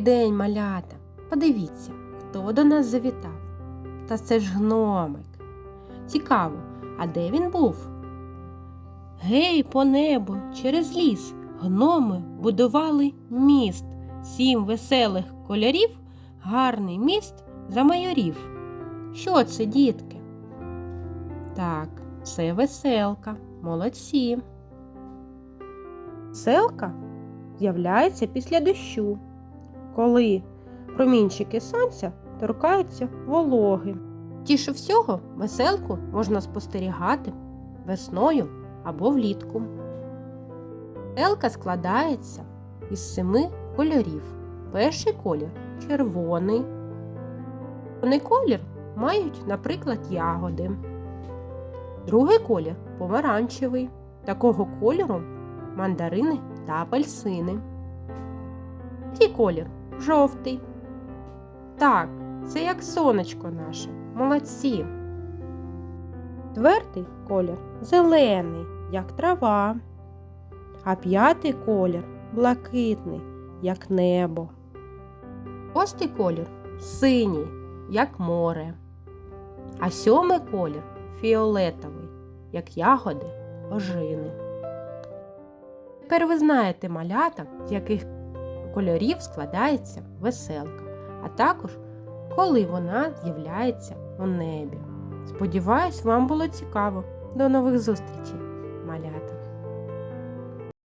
День, малята. Подивіться, хто до нас завітав. Та це ж гномик. Цікаво, а де він був? Гей, по небу, через ліс гноми будували міст. Сім веселих кольорів, гарний міст замайорів. Що це, дітки? Так, це веселка. Молодці. Веселка з'являється після дощу, коли промінчики сонця торкаються вологи. Тіше всього веселку можна спостерігати весною або влітку. Веселка складається із семи кольорів. Перший колір червоний. Червоний колір мають, наприклад, ягоди. Другий колір помаранчевий. Такого кольору мандарини та апельсини. Третій колір жовтий. Так, це як сонечко наше. Молодці. Четвертий колір зелений, як трава. А п'ятий колір блакитний, як небо. Шостий колір синій, як море. А сьомий колір фіолетовий, як ягоди ожини. Тепер ви знаєте малята, з яких кольорів складається веселка, а також коли вона з'являється у небі. Сподіваюсь, вам було цікаво. До нових зустрічей, малята!